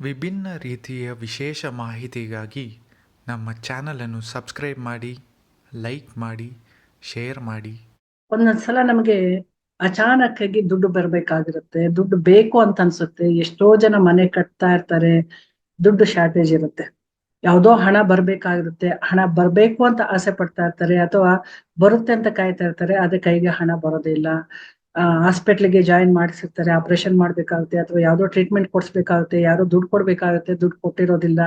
ವಿಭಿನ್ನ ರೀತಿಯ ವಿಶೇಷ ಮಾಹಿತಿಗಾಗಿ ನಮ್ಮ ಚಾನಲನ್ನು ಸಬ್ಸ್ಕ್ರೈಬ್ ಮಾಡಿ, ಲೈಕ್ ಮಾಡಿ, ಶೇರ್ ಮಾಡಿ. ಒಂದೊಂದ್ಸಲ ನಮಗೆ ಆಗಿ ದುಡ್ಡು ಬರ್ಬೇಕಾಗಿರುತ್ತೆ. ದುಡ್ಡು ಬೇಕು ಅಂತ ಅನ್ಸುತ್ತೆ. ಎಷ್ಟೋ ಜನ ಮನೆ ಕಟ್ತಾ ಇರ್ತಾರೆ. ದುಡ್ಡು ಶಾರ್ಟೇಜ್ ಇರುತ್ತೆ. ಯಾವುದೋ ಹಣ ಬರ್ಬೇಕಾಗಿರುತ್ತೆ. ಹಣ ಬರ್ಬೇಕು ಅಂತ ಆಸೆ ಪಡ್ತಾ ಇರ್ತಾರೆ ಅಥವಾ ಬರುತ್ತೆ ಅಂತ ಕಾಯ್ತಾ ಇರ್ತಾರೆ. ಅದೇ ಕೈಗೆ ಹಣ ಬರೋದಿಲ್ಲ ಹಾಸ್ಪಿಟ್ಲಿಗೆ ಜಾಯಿನ್ ಮಾಡಿಸಿರ್ತಾರೆ ಆಪರೇಷನ್ ಮಾಡ್ಬೇಕಾಗುತ್ತೆ, ಅಥವಾ ಯಾವ್ದೋ ಟ್ರೀಟ್ಮೆಂಟ್ ಕೊಡ್ಸ್ಬೇಕಾಗುತ್ತೆ, ಯಾರೋ ದುಡ್ಡು ಕೊಡ್ಬೇಕಾಗುತ್ತೆ, ದುಡ್ಡು ಕೊಟ್ಟಿರೋದಿಲ್ಲ,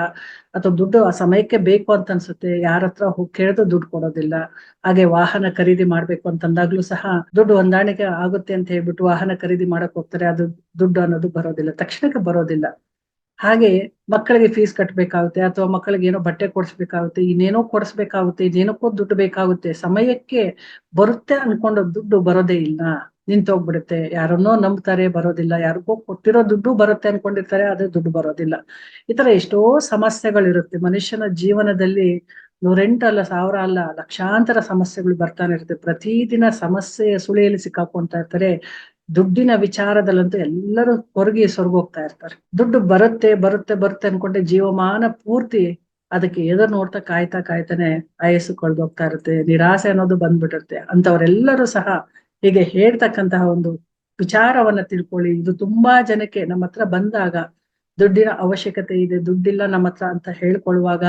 ಅಥವಾ ದುಡ್ಡು ಆ ಸಮಯಕ್ಕೆ ಬೇಕು ಅಂತ ಅನ್ಸುತ್ತೆ, ಯಾರ ಹತ್ರ ಹೋಗಿ ಕೇಳಿದ್ರು ದುಡ್ಡು ಕೊಡೋದಿಲ್ಲ, ಹಾಗೆ ವಾಹನ ಖರೀದಿ ಮಾಡ್ಬೇಕು ಅಂತಂದಾಗ್ಲೂ ಸಹ ದುಡ್ಡು ಹೊಂದಾಣಿಕೆ ಆಗುತ್ತೆ ಅಂತ ಹೇಳ್ಬಿಟ್ಟು ವಾಹನ ಖರೀದಿ ಮಾಡಕ್ ಹೋಗ್ತಾರೆ, ಅದು ದುಡ್ಡು ಅನ್ನೋದು ಬರೋದಿಲ್ಲ, ತಕ್ಷಣಕ್ಕೆ ಬರೋದಿಲ್ಲ. ಹಾಗೆ ಮಕ್ಕಳಿಗೆ ಫೀಸ್ ಕಟ್ಬೇಕಾಗುತ್ತೆ, ಅಥವಾ ಮಕ್ಕಳಿಗೆ ಏನೋ ಬಟ್ಟೆ ಕೊಡಿಸ್ಬೇಕಾಗುತ್ತೆ, ಇನ್ನೇನೋ ಕೊಡಿಸ್ಬೇಕಾಗುತ್ತೆ ಇದೇನಕ್ಕೋ ದುಡ್ಡು ಬೇಕಾಗುತ್ತೆ, ಸಮಯಕ್ಕೆ ಬರುತ್ತೆ ಅನ್ಕೊಂಡು ದುಡ್ಡು ಬರೋದೇ ಇಲ್ಲ. ನಿಂತೋಗ್ಬಿಡುತ್ತೆ. ಯಾರನ್ನೋ ನಂಬ್ತಾರೆ, ಬರೋದಿಲ್ಲ. ಯಾರಿಗೋ ಕೊಟ್ಟಿರೋ ದುಡ್ಡು ಬರುತ್ತೆ ಅನ್ಕೊಂಡಿರ್ತಾರೆ ಅದೇ ದುಡ್ಡು ಬರೋದಿಲ್ಲ. ಈ ತರ ಎಷ್ಟೋ ಸಮಸ್ಯೆಗಳಿರುತ್ತೆ. ಮನುಷ್ಯನ ಜೀವನದಲ್ಲಿ ನೂರೆಂಟು ಅಲ್ಲ ಸಾವಿರ ಅಲ್ಲ, ಲಕ್ಷಾಂತರ ಸಮಸ್ಯೆಗಳು ಬರ್ತಾನೆ ಇರುತ್ತೆ. ಪ್ರತಿದಿನ ಸಮಸ್ಯೆಯ ಸುಳಿಯಲ್ಲಿ ಸಿಕ್ಕಾಕೊಂತ ಇರ್ತಾರೆ. ದುಡ್ಡಿನ ವಿಚಾರದಲ್ಲಂತೂ ಎಲ್ಲರೂ ಹೊರಗಿ ಸೊರಗೋಗ್ತಾ ಇರ್ತಾರೆ. ದುಡ್ಡು ಬರುತ್ತೆ ಬರುತ್ತೆ ಬರುತ್ತೆ ಅನ್ಕೊಂಡೆ ಜೀವಮಾನ ಪೂರ್ತಿ ಅದಕ್ಕೆ ಎದುರು ನೋಡ್ತಾ ಕಾಯ್ತಾ ಕಾಯ್ತಾನೆ ಆಯಸ್ಸು ಕಳ್ದೋಗ್ತಾ ಇರುತ್ತೆ. ನಿರಾಸೆ ಅನ್ನೋದು ಬಂದ್ಬಿಟ್ಟಿರುತ್ತೆ. ಅಂತವರೆಲ್ಲರೂ ಸಹ ಹೀಗೆ ಹೇಳ್ತಕ್ಕಂತಹ ಒಂದು ವಿಚಾರವನ್ನ ತಿಳ್ಕೊಳ್ಳಿ. ಇದು ತುಂಬಾ ಜನಕ್ಕೆ ನಮ್ಮ ಹತ್ರ ಬಂದಾಗ ದುಡ್ಡಿನ ಅವಶ್ಯಕತೆ ಇದೆ, ದುಡ್ಡಿಲ್ಲ ನಮ್ಮ ಹತ್ರ ಅಂತ ಹೇಳ್ಕೊಳ್ಳುವಾಗ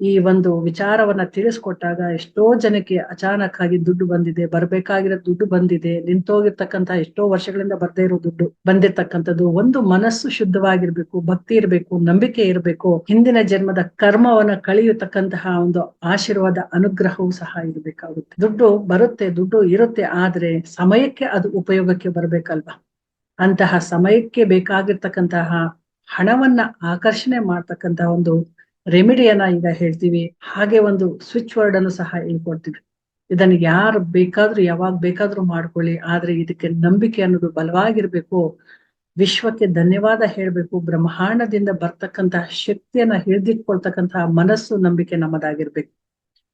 ಈ ಒಂದು ವಿಚಾರವನ್ನ ತಿಳಿಸ್ಕೊಟ್ಟಾಗ ಎಷ್ಟೋ ಜನಕ್ಕೆ ಅಚಾನಕ್ ಆಗಿ ದುಡ್ಡು ಬಂದಿದೆ, ಬರ್ಬೇಕಾಗಿರೋ ದುಡ್ಡು ಬಂದಿದೆ ನಿಂತೋಗಿರ್ತಕ್ಕಂತ ಎಷ್ಟೋ ವರ್ಷಗಳಿಂದ ಬರ್ದೇ ಇರೋ ದುಡ್ಡು ಬಂದಿರ್ತಕ್ಕಂಥದ್ದು. ಒಂದು ಮನಸ್ಸು ಶುದ್ಧವಾಗಿರ್ಬೇಕು, ಭಕ್ತಿ ಇರಬೇಕು, ನಂಬಿಕೆ ಇರಬೇಕು. ಹಿಂದಿನ ಜನ್ಮದ ಕರ್ಮವನ್ನ ಕಳೆಯತಕ್ಕಂತಹ ಒಂದು ಆಶೀರ್ವಾದ, ಅನುಗ್ರಹವೂ ಸಹ ಇರಬೇಕಾಗುತ್ತೆ. ದುಡ್ಡು ಬರುತ್ತೆ, ದುಡ್ಡು ಇರುತ್ತೆ, ಆದ್ರೆ ಸಮಯಕ್ಕೆ ಅದು ಉಪಯೋಗಕ್ಕೆ ಬರ್ಬೇಕಲ್ವಾ? ಅಂತಹ ಸಮಯಕ್ಕೆ ಬೇಕಾಗಿರ್ತಕ್ಕಂತಹ ಹಣವನ್ನ ಆಕರ್ಷಣೆ ಮಾಡ್ತಕ್ಕಂತಹ ಒಂದು ರೆಮಿಡಿಯನ್ನ ಈಗ ಹೇಳ್ತೀವಿ. ಹಾಗೆ ಒಂದು ಸ್ವಿಚ್ ವರ್ಡ್ ಅನ್ನು ಸಹ ಹೇಳ್ಕೊಡ್ತೀವಿ. ಇದನ್ನ ಯಾರು ಬೇಕಾದ್ರೂ ಯಾವಾಗ ಬೇಕಾದ್ರೂ ಮಾಡ್ಕೊಳ್ಳಿ. ಆದ್ರೆ ಇದಕ್ಕೆ ನಂಬಿಕೆ ಅನ್ನೋದು ಬಲವಾಗಿರ್ಬೇಕು. ವಿಶ್ವಕ್ಕೆ ಧನ್ಯವಾದ ಹೇಳ್ಬೇಕು. ಬ್ರಹ್ಮಾಂಡದಿಂದ ಬರ್ತಕ್ಕಂತಹ ಶಕ್ತಿಯನ್ನ ಹಿಡಿದಿಟ್ಕೊಳ್ತಕ್ಕಂತಹ ಮನಸ್ಸು, ನಂಬಿಕೆ ನಮ್ಮದಾಗಿರ್ಬೇಕು.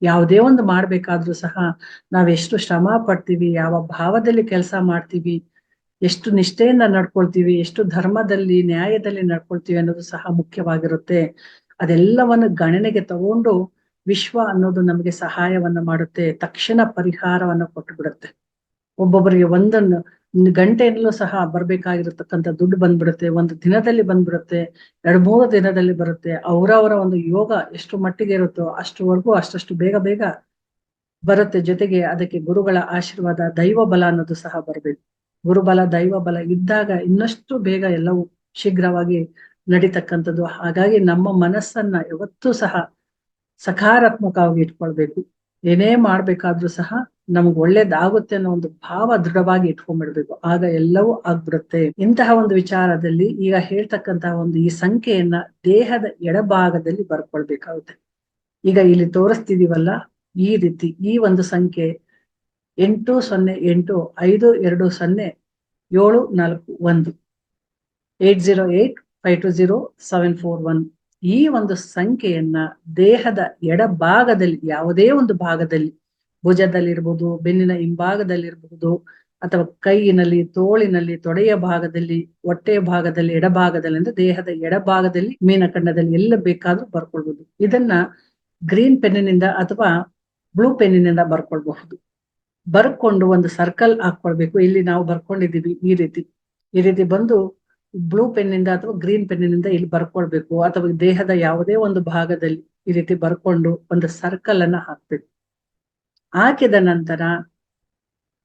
ಯಾವುದೇ ಒಂದು ಮಾಡ್ಬೇಕಾದ್ರೂ ಸಹ ನಾವೆಷ್ಟು ಶ್ರಮ ಪಡ್ತೀವಿ, ಯಾವ ಭಾವದಲ್ಲಿ ಕೆಲಸ ಮಾಡ್ತೀವಿ, ಎಷ್ಟು ನಿಷ್ಠೆಯಿಂದ ನಡ್ಕೊಳ್ತೀವಿ, ಎಷ್ಟು ಧರ್ಮದಲ್ಲಿ, ನ್ಯಾಯದಲ್ಲಿ ನಡ್ಕೊಳ್ತೀವಿ ಅನ್ನೋದು ಸಹ ಮುಖ್ಯವಾಗಿರುತ್ತೆ. ಅದೆಲ್ಲವನ್ನು ಗಣನೆಗೆ ತಗೊಂಡು ವಿಶ್ವ ಅನ್ನೋದು ನಮಗೆ ಸಹಾಯವನ್ನ ಮಾಡುತ್ತೆ, ತಕ್ಷಣ ಪರಿಹಾರವನ್ನ ಕೊಟ್ಟು ಬಿಡುತ್ತೆ ಒಬ್ಬೊಬ್ಬರಿಗೆ ಒಂದನ್ನು ಗಂಟೆಯಲ್ಲೂ ಸಹ ಬರ್ಬೇಕಾಗಿರತಕ್ಕಂತ ದುಡ್ಡು ಬಂದ್ಬಿಡುತ್ತೆ, ಒಂದು ದಿನದಲ್ಲಿ ಬಂದ್ಬಿಡುತ್ತೆ, ಎರಡು ಮೂರು ದಿನದಲ್ಲಿ ಬರುತ್ತೆ, ಅವರವರ ಒಂದು ಯೋಗ ಎಷ್ಟು ಮಟ್ಟಿಗೆ ಇರುತ್ತೋ ಅಷ್ಟುವರೆಗೂ ಅಷ್ಟಷ್ಟು ಬೇಗ ಬೇಗ ಬರುತ್ತೆ. ಜೊತೆಗೆ ಅದಕ್ಕೆ ಗುರುಗಳ ಆಶೀರ್ವಾದ, ದೈವ ಬಲ ಅನ್ನೋದು ಸಹ ಬರಬೇಕು. ಗುರುಬಲ, ದೈವ ಬಲ ಇದ್ದಾಗ ಇನ್ನಷ್ಟು ಬೇಗ ಎಲ್ಲವೂ ಶೀಘ್ರವಾಗಿ ನಡೀತಕ್ಕಂಥದ್ದು. ಹಾಗಾಗಿ ನಮ್ಮ ಮನಸ್ಸನ್ನ ಯಾವತ್ತೂ ಸಹ ಸಕಾರಾತ್ಮಕವಾಗಿ ಇಟ್ಕೊಳ್ಬೇಕು. ಏನೇ ಮಾಡ್ಬೇಕಾದ್ರೂ ಸಹ ನಮ್ಗ್ ಒಳ್ಳೇದಾಗುತ್ತೆ ಅನ್ನೋ ಒಂದು ಭಾವ ದೃಢವಾಗಿ ಇಟ್ಕೊಂಡ್ಬಿಡ್ಬೇಕು. ಆಗ ಎಲ್ಲವೂ ಆಗ್ಬಿಡುತ್ತೆ. ಇಂತಹ ಒಂದು ವಿಚಾರದಲ್ಲಿ ಈಗ ಹೇಳ್ತಕ್ಕಂತಹ ಒಂದು ಈ ಸಂಖ್ಯೆಯನ್ನ ದೇಹದ ಎಡಭಾಗದಲ್ಲಿ ಬರ್ಕೊಳ್ಬೇಕಾಗುತ್ತೆ. ಈಗ ಇಲ್ಲಿ ತೋರಿಸ್ತಿದೀವಲ್ಲ, ಈ ರೀತಿ ಈ ಒಂದು ಸಂಖ್ಯೆ ಎಂಟು ಸೊನ್ನೆ ಎಂಟು ಐದು ಎರಡು ಸೊನ್ನೆ ಏಳು ನಾಲ್ಕು ಒಂದು. Eight zero eight two zero seven four one ಈ ಒಂದು ಸಂಖ್ಯೆಯನ್ನ ದೇಹದ ಎಡಭಾಗದಲ್ಲಿ, ಯಾವುದೇ ಒಂದು ಭಾಗದಲ್ಲಿ, ಭುಜದಲ್ಲಿರ್ಬೋದು, ಬೆನ್ನಿನ ಹಿಂಭಾಗದಲ್ಲಿರ್ಬಹುದು ಅಥವಾ ಕೈಯಿನಲ್ಲಿ ತೋಳಿನಲ್ಲಿ, ತೊಡೆಯ ಭಾಗದಲ್ಲಿ ಹೊಟ್ಟೆಯ ಭಾಗದಲ್ಲಿ, ಎಡಭಾಗದಲ್ಲಿ ಅಂದ್ರೆ ದೇಹದ ಎಡಭಾಗದಲ್ಲಿ ಮೀನಖಂಡದಲ್ಲಿ ಎಲ್ಲ ಬೇಕಾದ್ರೂ ಬರ್ಕೊಳ್ಬಹುದು ಇದನ್ನ ಗ್ರೀನ್ ಪೆನ್ನಿನಿಂದ ಅಥವಾ ಬ್ಲೂ ಪೆನ್ನಿನಿಂದ ಬರ್ಕೊಳ್ಬಹುದು. ಬರ್ಕೊಂಡು ಒಂದು ಸರ್ಕಲ್ ಹಾಕೊಳ್ಬೇಕು ಇಲ್ಲಿ ನಾವು ಬರ್ಕೊಂಡಿದ್ದೀವಿ ಈ ರೀತಿ. ಈ ರೀತಿ ಬಂದು ಬ್ಲೂ ಪೆನ್ನಿಂದ ಅಥವಾ ಗ್ರೀನ್ ಪೆನ್ನಿನಿಂದ ಇಲ್ಲಿ ಬರ್ಕೊಳ್ಬೇಕು. ಅಥವಾ ದೇಹದ ಯಾವುದೇ ಒಂದು ಭಾಗದಲ್ಲಿ ಈ ರೀತಿ ಬರ್ಕೊಂಡು ಒಂದು ಸರ್ಕಲ್ ಅನ್ನ ಹಾಕ್ಬೇಕು. ಹಾಕಿದ ನಂತರ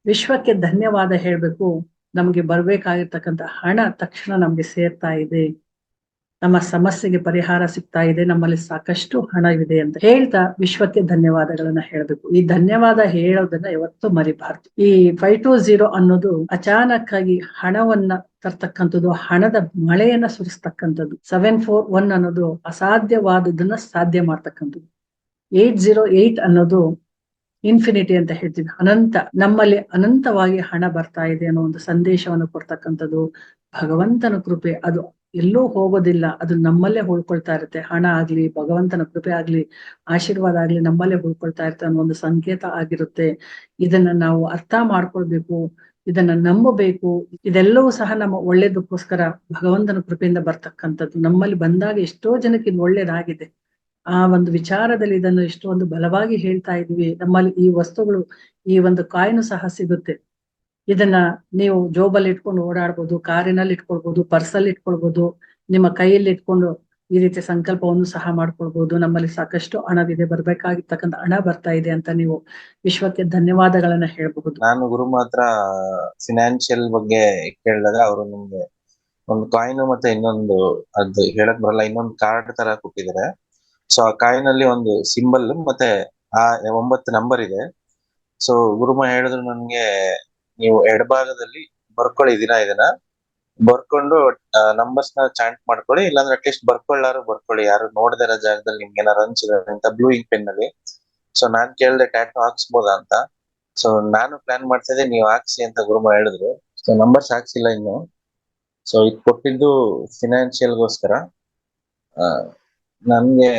ವಿಶ್ವಕ್ಕೆ ಧನ್ಯವಾದ ಹೇಳ್ಬೇಕು. ನಮಗೆ ಬರ್ಬೇಕಾಗಿರ್ತಕ್ಕಂಥ ಹಣ ತಕ್ಷಣ ನಮ್ಗೆ ಸೇರ್ತಾ ಇದೆ. ನಮ್ಮ ಸಮಸ್ಯೆಗೆ ಪರಿಹಾರ ಸಿಗ್ತಾ ಇದೆ, ನಮ್ಮಲ್ಲಿ ಸಾಕಷ್ಟು ಹಣವಿದೆ ಅಂತ ಹೇಳ್ತಾ ವಿಶ್ವಕ್ಕೆ ಧನ್ಯವಾದಗಳನ್ನ ಹೇಳಬೇಕು. ಈ ಧನ್ಯವಾದ ಹೇಳೋದನ್ನ ಯಾವತ್ತೂ ಮರಿಬಾರ್ದು. ಈ ಫೈವ್ ಟು ಜೀರೋ ಅನ್ನೋದು ಅಚಾನಕ್ ಆಗಿ ಹಣವನ್ನ ತರ್ತಕ್ಕಂಥದ್ದು, ಹಣದ ಮಳೆಯನ್ನ ಸುರಿಸ್ತಕ್ಕಂಥದ್ದು, ಸೆವೆನ್ ಫೋರ್ ಒನ್ ಅನ್ನೋದು ಅಸಾಧ್ಯವಾದದನ್ನ ಸಾಧ್ಯ ಮಾಡ್ತಕ್ಕಂಥದ್ದು. ಏಟ್ ಜೀರೋ ಏಟ್ ಅನ್ನೋದು ಇನ್ಫಿನಿಟಿ ಅಂತ ಹೇಳ್ತೀವಿ. ಅನಂತ, ನಮ್ಮಲ್ಲಿ ಅನಂತವಾಗಿ ಹಣ ಬರ್ತಾ ಇದೆ ಅನ್ನೋ ಒಂದು ಸಂದೇಶವನ್ನು ಕೊಡ್ತಕ್ಕಂಥದ್ದು ಭಗವಂತನ ಕೃಪೆ. ಅದು ಎಲ್ಲೂ ಹೋಗೋದಿಲ್ಲ. ಅದು ನಮ್ಮಲ್ಲೇ ಉಳ್ಕೊಳ್ತಾ ಇರುತ್ತೆ. ಹಣ ಆಗ್ಲಿ, ಭಗವಂತನ ಕೃಪೆ ಆಗ್ಲಿ, ಆಶೀರ್ವಾದ ಆಗ್ಲಿ ನಮ್ಮಲ್ಲೇ ಉಳ್ಕೊಳ್ತಾ ಇರುತ್ತೆ ಅನ್ನೋ ಒಂದು ಸಂಕೇತ ಆಗಿರುತ್ತೆ. ಇದನ್ನ ನಾವು ಅರ್ಥ ಮಾಡ್ಕೊಳ್ಬೇಕು, ಇದನ್ನ ನಂಬಬೇಕು. ಇದೆಲ್ಲವೂ ಸಹ ನಮ್ಮ ಒಳ್ಳೇದಕ್ಕೋಸ್ಕರ ಭಗವಂತನ ಕೃಪೆಯಿಂದ ಬರ್ತಕ್ಕಂಥದ್ದು. ನಮ್ಮಲ್ಲಿ ಬಂದಾಗ ಎಷ್ಟೋ ಜನಕ್ಕೆ ಇದು ಒಳ್ಳೇದಾಗಿದೆ. ಆ ಒಂದು ವಿಚಾರದಲ್ಲಿ ಇದನ್ನು ಒಂದು ಬಲವಾಗಿ ಹೇಳ್ತಾ ಇದ್ವಿ. ನಮ್ಮಲ್ಲಿ ಈ ವಸ್ತುಗಳು, ಈ ಒಂದು ಕಾಯನು ಸಹ ಸಿಗುತ್ತೆ. ಇದನ್ನ ನೀವು ಜೋಬಲ್ಲಿ ಇಟ್ಕೊಂಡು ಓಡಾಡ್ಬೋದು, ಕಾರಿನಲ್ಲಿ ಇಟ್ಕೊಳ್ಬಹುದು ಪರ್ಸಲ್ಲಿ ಇಟ್ಕೊಳ್ಬಹುದು ನಿಮ್ಮ ಕೈಯಲ್ಲಿ ಇಟ್ಕೊಂಡು ಈ ರೀತಿ ಸಂಕಲ್ಪವನ್ನು ಸಹ ಮಾಡ್ಕೊಳ್ಬಹುದು ನಮ್ಮಲ್ಲಿ ಸಾಕಷ್ಟು ಹಣವಿದೆ, ಬರ್ಬೇಕಾಗಿರ್ತಕ್ಕಂಥ ಹಣ ಬರ್ತಾ ಇದೆ ಅಂತ ನೀವು ವಿಶ್ವಕ್ಕೆ ಧನ್ಯವಾದಗಳನ್ನ ಹೇಳ್ಬಹುದು. ನಾನು ಗುರು ಮಾತ್ರ ಫಿನಾನ್ಷಿಯಲ್ ಬಗ್ಗೆ ಕೇಳಿದಾಗ ಅವರು ನಿಮ್ಗೆ ಒಂದು ಕಾಯಿನ್ ಮತ್ತೆ ಇನ್ನೊಂದು ಅದು ಹೇಳಕ್ ಬರಲ್ಲ, ಇನ್ನೊಂದು ಕಾರ್ಡ್ ತರ ಕೊಟ್ಟಿದ್ದಾರೆ. ಸೊ ಆ ಕಾಯಿನ್ ಅಲ್ಲಿ ಒಂದು ಸಿಂಬಲ್ ಮತ್ತೆ ಆ ಒಂಬತ್ತು ನಂಬರ್ ಇದೆ. ಸೊ ಗುರುಮ ಹೇಳಿದ್ರು ನನ್ಗೆ ನೀವು ಎಡಭಾಗದಲ್ಲಿ ಬರ್ಕೊಳ್ಳಿ ದಿನ ಇದನ್ನ. ಬರ್ಕೊಂಡು ನಂಬರ್ಸ್ನ ಚಾಂಟ್ ಮಾಡ್ಕೊಳ್ಳಿ, ಇಲ್ಲಾಂದ್ರೆ ಅಟ್ಲೀಸ್ಟ್ ಬರ್ಕೊಳ್ಳಾರು ಬರ್ಕೊಳ್ಳಿ. ಯಾರು ನೋಡದೇ ಇರೋ ಜಾಗದಲ್ಲಿ ನಿಮ್ಗೆ ಏನಾರು ಅನ್ಸಿದ್ರೆ ಅಂತ ಬ್ಲೂ ಇಂಕ್ ಪೆನ್ನಲ್ಲಿ ಸೊ ನಾನ್ ಕೇಳ್ದೆ ಟ್ಯಾಟು ಹಾಕ್ಸ್ಬೋದಾ ಅಂತ. ಸೊ ನಾನು ಪ್ಲಾನ್ ಮಾಡ್ತಾ ಇದ್ದೆ, ನೀವು ಹಾಕ್ಸಿ ಅಂತ ಗುರುಮ ಹೇಳಿದ್ರು. ಸೊ ನಂಬರ್ಸ್ ಹಾಕ್ಸಿಲ್ಲ ಇನ್ನು. ಸೊ ಇದು ಕೊಟ್ಟಿದ್ದು ಫಿನಾನ್ಷಿಯಲ್ಗೋಸ್ಕರ ನನ್ಗೆ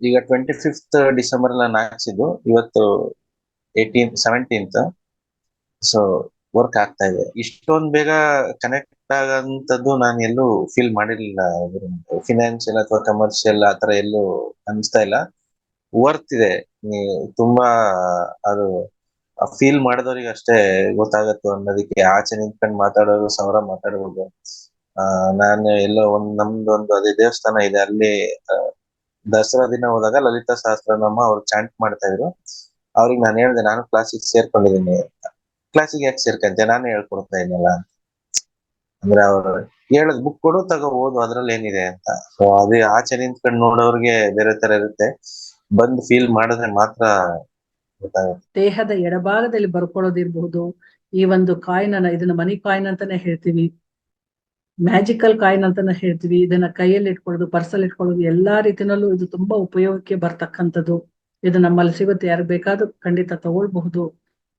ಈಗ ಟ್ವೆಂಟಿ ಫಿಫ್ತ್ ಡಿಸೆಂಬರ್ ನಾನು ಹಾಕ್ಸಿದ್ದು. ಇವತ್ತು ಏಯ್ಟೀನ್ ಸೆವೆಂಟೀನ್ತ್ ಸೊ ವರ್ಕ್ ಆಗ್ತಾ ಇದೆ. ಇಷ್ಟೊಂದು ಬೇಗ ಕನೆಕ್ಟ್ ಆಗಂತದ್ದು ನಾನು ಎಲ್ಲೂ ಫೀಲ್ ಮಾಡಿರ್ಲಿಲ್ಲ. ಫಿನಾನ್ಷಿಯಲ್ ಅಥವಾ ಕಮರ್ಷಿಯಲ್ ಆತರ ಎಲ್ಲೂ ಅನಿಸ್ತಾ ಇಲ್ಲ. ವರ್ತ್ ಇದೆ. ತುಂಬಾ ಅದು ಫೀಲ್ ಮಾಡಿದವ್ರಿಗೆ ಅಷ್ಟೇ ಗೊತ್ತಾಗತ್ತು ಅನ್ನೋದಕ್ಕೆ. ಆಚೆ ನಿಂತ್ಕೊಂಡು ಮಾತಾಡೋರು ಸಾವಿರ ಮಾತಾಡಬಹುದು ಆ ನಾನು ಎಲ್ಲೋ ಒಂದ್ ಒಂದು ಅದೇ ದೇವಸ್ಥಾನ ಇದೆ. ಅಲ್ಲಿ ಆ, ದಸರಾ ದಿನ ಹೋದಾಗ ಲಲಿತಾ ಸಹಸ್ರನಾಮ ಅವ್ರು ಚಾಂಟ್ ಮಾಡ್ತಾ ಇದ್ರು. ಅವ್ರಿಗೆ ನಾನು ಹೇಳ್ದೆ ನಾನು ಕ್ಲಾಸಿಗೆ ಸೇರ್ಕೊಂಡಿದ್ದೀನಿ ಕ್ಲಾಸಿಗೆ ಯಾಕೆ ಸೇರ್ಕಂತೆ ನಾನು ಹೇಳ್ಕೊಡ್ತಾ ಇದ್ನಲ್ಲ ಅಂದ್ರೆ ಅವ್ರು ಹೇಳದ್ ಬುಕ್ ಕೊಡು, ತಗೋ, ಓದು, ಅದ್ರಲ್ಲಿ ಏನಿದೆ ಅಂತ. ಸೊ ಅದೇ ಆಚೆ ನಿಂತ್ಕೊಂಡು ನೋಡೋರ್ಗೆ ಬೇರೆ ತರ ಇರುತ್ತೆ. ಬಂದ್ ಫೀಲ್ ಮಾಡಿದ್ರೆ ಮಾತ್ರ ದೇಹದ ಎಡಭಾಗದಲ್ಲಿ ಬರ್ಕೊಳ್ಳೋದಿರ್ಬಹುದು ಈ ಒಂದು ಕಾಯಿನ್ ಇದನ್ನ ಮನಿ ಕಾಯಿನ್ ಅಂತಾನೆ ಹೇಳ್ತೀವಿ. ಮ್ಯಾಜಿಕಲ್ ಕಾಯಿನ್ ಅಂತಾನೆ ಹೇಳ್ತೀವಿ. ಇದನ್ನ ಕೈಯಲ್ಲಿ ಇಟ್ಕೊಳ್ಳೋದು, ಪರ್ಸಲ್ ಇಟ್ಕೊಳ್ಳೋದು, ಎಲ್ಲಾ ರೀತಿನಲ್ಲೂ ಇದು ತುಂಬಾ ಉಪಯೋಗಕ್ಕೆ ಬರ್ತಕ್ಕಂಥದ್ದು. ಇದು ನಮ್ಮಲ್ಲಿ ಸಿಗುತ್ತೆ. ಯಾರು ಬೇಕಾದ್ರೂ ಖಂಡಿತ ತಗೊಳ್ಬಹುದು.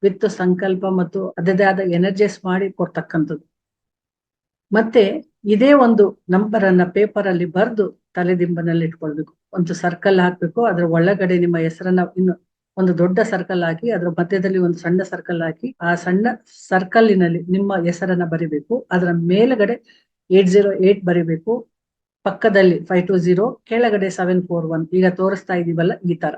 ವಿತ್ ಸಂಕಲ್ಪ ಮತ್ತು ಅದದೇ ಆದ ಎನರ್ಜೈಸ್ ಮಾಡಿ ಕೊಡ್ತಕ್ಕಂಥದ್ದು. ಮತ್ತೆ ಇದೇ ಒಂದು ನಂಬರ್ ಅನ್ನ ಪೇಪರ್ ಅಲ್ಲಿ ಬರೆದು ತಲೆದಿಂಬನಲ್ಲಿ ಇಟ್ಕೊಳ್ಬೇಕು. ಒಂದು ಸರ್ಕಲ್ ಹಾಕ್ಬೇಕು, ಅದ್ರ ಒಳಗಡೆ ನಿಮ್ಮ ಹೆಸರನ್ನ ಇನ್ನು ಒಂದು ದೊಡ್ಡ ಸರ್ಕಲ್ ಹಾಕಿ, ಅದ್ರ ಮಧ್ಯದಲ್ಲಿ ಒಂದು ಸಣ್ಣ ಸರ್ಕಲ್ ಹಾಕಿ, ಆ ಸಣ್ಣ ಸರ್ಕಲ್ಲಿನಲ್ಲಿ ನಿಮ್ಮ ಹೆಸರನ್ನ ಬರಿಬೇಕು. ಅದರ ಮೇಲ್ಗಡೆ ಏಟ್ ಜೀರೋ ಏಟ್ ಬರಿಬೇಕು. ಪಕ್ಕದಲ್ಲಿ ಫೈವ್ ಟು ಜೀರೋ ಕೆಳಗಡೆ ಸೆವೆನ್ ಫೋರ್ ಒನ್ ಈಗ ತೋರಿಸ್ತಾ ಇದೀವಲ್ಲ ಈ ತರ.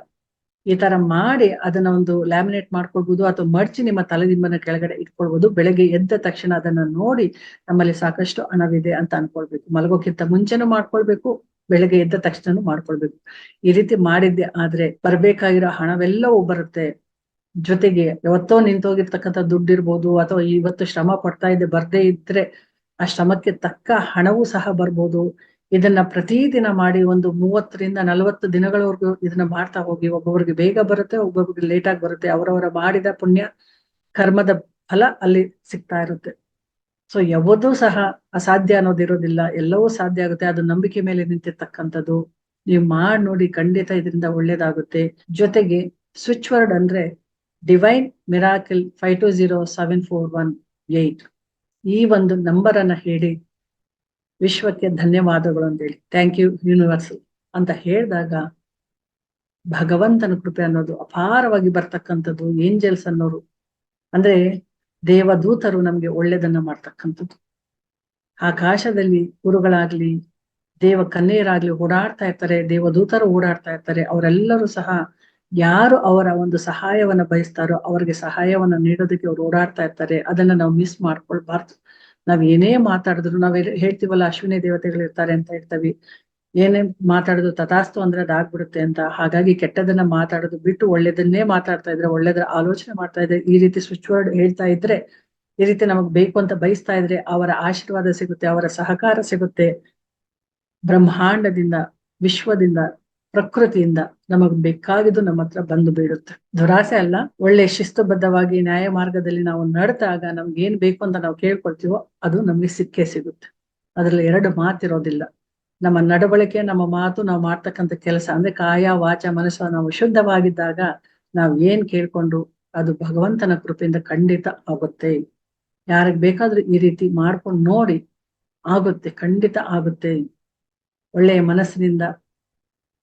ಈ ತರ ಮಾಡಿ ಅದನ್ನ ಒಂದು ಲ್ಯಾಮಿನೇಟ್ ಮಾಡ್ಕೊಳ್ಬಹುದು ಅಥವಾ ಮಡ್ಚಿ ನಿಮ್ಮ ತಲೆದಿಂಬನ ಕೆಳಗಡೆ ಇಟ್ಕೊಳ್ಬಹುದು ಬೆಳಗ್ಗೆ ಎದ್ದ ತಕ್ಷಣ ಅದನ್ನ ನೋಡಿ ನಮ್ಮಲ್ಲಿ ಸಾಕಷ್ಟು ಹಣವಿದೆ ಅಂತ ಅನ್ಕೊಳ್ಬೇಕು. ಮಲಗೋಕ್ಕಿಂತ ಮುಂಚೆನೂ ಮಾಡ್ಕೊಳ್ಬೇಕು, ಬೆಳಗ್ಗೆ ಎದ್ದ ತಕ್ಷಣ ಮಾಡ್ಕೊಳ್ಬೇಕು. ಈ ರೀತಿ ಮಾಡಿದ್ದೆ ಆದ್ರೆ ಬರ್ಬೇಕಾಗಿರೋ ಹಣವೆಲ್ಲವೂ ಬರುತ್ತೆ. ಜೊತೆಗೆ ಯಾವತ್ತೋ ನಿಂತೋಗಿರ್ತಕ್ಕಂಥ ದುಡ್ಡು ಇರ್ಬೋದು ಅಥವಾ ಇವತ್ತು ಶ್ರಮ ಪಡ್ತಾ ಇದ್ದೆ ಬರ್ದೇ ಇದ್ರೆ ಆ ಶ್ರಮಕ್ಕೆ ತಕ್ಕ ಹಣವೂ ಸಹ ಬರ್ಬೋದು. ಇದನ್ನ ಪ್ರತಿದಿನ ಮಾಡಿ ಒಂದು ಮೂವತ್ತರಿಂದ ನಲವತ್ತು ದಿನಗಳವರೆಗೂ ಇದನ್ನ ಮಾಡ್ತಾ ಹೋಗಿ, ಒಬ್ಬೊಬ್ರಿಗೆ ಬೇಗ ಬರುತ್ತೆ, ಒಬ್ಬೊಬ್ರಿಗೆ ಲೇಟ್ ಆಗಿ ಬರುತ್ತೆ. ಅವರವರ ಮಾಡಿದ ಪುಣ್ಯ, ಕರ್ಮದ ಫಲ ಅಲ್ಲಿ ಸಿಗ್ತಾ ಇರುತ್ತೆ. ಸೊ ಯಾವುದೂ ಸಹ ಅಸಾಧ್ಯ ಅನ್ನೋದಿರೋದಿಲ್ಲ. ಎಲ್ಲವೂ ಸಾಧ್ಯ ಆಗುತ್ತೆ. ಅದು ನಂಬಿಕೆ ಮೇಲೆ ನಿಂತಿರ್ತಕ್ಕಂಥದ್ದು. ನೀವು ಮಾಡಿ ನೋಡಿ ಖಂಡಿತ ಇದರಿಂದ ಒಳ್ಳೇದಾಗುತ್ತೆ. ಜೊತೆಗೆ ಸ್ವಿಚ್ ವರ್ಡ್ ಅಂದ್ರೆ divine miracle five two zero seven four one eight ಈ ಒಂದು ನಂಬರ್ ಅನ್ನ ಹೇಳಿ ವಿಶ್ವಕ್ಕೆ ಧನ್ಯವಾದಗಳು ಅಂತೇಳಿ ಥ್ಯಾಂಕ್ ಯು ಯೂನಿವರ್ಸ್ ಅಂತ ಹೇಳಿದಾಗ ಭಗವಂತನ ಕೃಪೆ ಅನ್ನೋದು ಅಪಾರವಾಗಿ ಬರ್ತಕ್ಕಂಥದ್ದು ಏಂಜಲ್ಸ್ ಅನ್ನೋರು. ಅಂದ್ರೆ ದೇವದೂತರು ನಮ್ಗೆ ಒಳ್ಳೇದನ್ನ ಮಾಡ್ತಕ್ಕಂಥದ್ದು. ಆಕಾಶದಲ್ಲಿ ಗುರುಗಳಾಗ್ಲಿ, ದೇವ ಕನ್ನೆಯರಾಗ್ಲಿ ಓಡಾಡ್ತಾ ಇರ್ತಾರೆ, ದೇವದೂತರು ಓಡಾಡ್ತಾ ಇರ್ತಾರೆ, ಅವರೆಲ್ಲರೂ ಸಹ ಯಾರು ಅವರ ಒಂದು ಸಹಾಯವನ್ನ ಬಯಸ್ತಾರೋ ಅವರಿಗೆ ಸಹಾಯವನ್ನ ನೀಡೋದಕ್ಕೆ ಅವ್ರು ಓಡಾಡ್ತಾ ಇರ್ತಾರೆ, ಅದನ್ನ ನಾವು ಮಿಸ್ ಮಾಡ್ಕೊಳ್ಬಾರ್ದು. ನಾವ್ ಏನೇ ಮಾತಾಡಿದ್ರು, ನಾವ್ ಹೇಳ್ತೀವಲ್ಲ, ಅಶ್ವಿನಿ ದೇವತೆಗಳು ಇರ್ತಾರೆ ಅಂತ ಹೇಳ್ತವಿ. ಏನೇ ಮಾತಾಡೋದು ತಥಾಸ್ತು ಅಂದ್ರೆ ಅದಾಗ್ಬಿಡುತ್ತೆ ಅಂತ. ಹಾಗಾಗಿ ಕೆಟ್ಟದನ್ನ ಮಾತಾಡೋದು ಬಿಟ್ಟು ಒಳ್ಳೇದನ್ನೇ ಮಾತಾಡ್ತಾ ಇದ್ರೆ, ಒಳ್ಳೇದ್ರ ಆಲೋಚನೆ ಮಾಡ್ತಾ ಇದ್ರೆ, ಈ ರೀತಿ ಸ್ವಿಚ್ ವರ್ಡ್ ಹೇಳ್ತಾ ಇದ್ರೆ, ಈ ರೀತಿ ನಮಗ್ ಬೇಕು ಅಂತ ಬಯಸ್ತಾ ಇದ್ರೆ, ಅವರ ಆಶೀರ್ವಾದ ಸಿಗುತ್ತೆ, ಅವರ ಸಹಕಾರ ಸಿಗುತ್ತೆ. ಬ್ರಹ್ಮಾಂಡದಿಂದ, ವಿಶ್ವದಿಂದ ಪ್ರಕೃತಿಯಿಂದ ನಮಗ್ ಬೇಕಾಗಿದ್ದು ನಮ್ಮ ಹತ್ರ ಬಂದು ಬೀಳುತ್ತೆ. ದುರಾಸೆ ಅಲ್ಲ, ಒಳ್ಳೆ ಶಿಸ್ತುಬದ್ಧವಾಗಿ ನ್ಯಾಯ ಮಾರ್ಗದಲ್ಲಿ ನಾವು ನಡೆದಾಗ ನಮ್ಗೆ ಏನ್ ಬೇಕು ಅಂತ ನಾವು ಕೇಳ್ಕೊಳ್ತೀವೋ ಅದು ನಮ್ಗೆ ಸಿಕ್ಕೇ ಸಿಗುತ್ತೆ. ಅದ್ರಲ್ಲಿ ಎರಡು ಮಾತಿರೋದಿಲ್ಲ. ನಮ್ಮ ನಡವಳಿಕೆ, ನಮ್ಮ ಮಾತು ನಾವು ಮಾಡ್ತಕ್ಕಂಥ ಕೆಲಸ, ಅಂದ್ರೆ ಕಾಯ, ವಾಚ, ಮನಸ್ಸು ನಾವು ಶುದ್ಧವಾಗಿದ್ದಾಗ ನಾವ್ ಏನ್ ಕೇಳ್ಕೊಂಡು ಅದು ಭಗವಂತನ ಕೃಪೆಯಿಂದ ಖಂಡಿತ ಆಗುತ್ತೆ. ಯಾರಿಗ್ ಬೇಕಾದ್ರೂ ಈ ರೀತಿ ಮಾಡ್ಕೊಂಡು ನೋಡಿ ಆಗುತ್ತೆ, ಖಂಡಿತ ಆಗುತ್ತೆ. ಒಳ್ಳೆಯ ಮನಸ್ಸಿನಿಂದ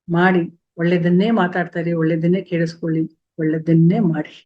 ಮಾಡಿ ಒಳ್ಳೆದನ್ನೇ ಮಾತಾಡ್ತಾರೆ ಒಳ್ಳೆದನ್ನೇ ಕೇಳಿಸ್ಕೊಳ್ಳಿ ಒಳ್ಳೆದನ್ನೇ ಮಾಡಿ.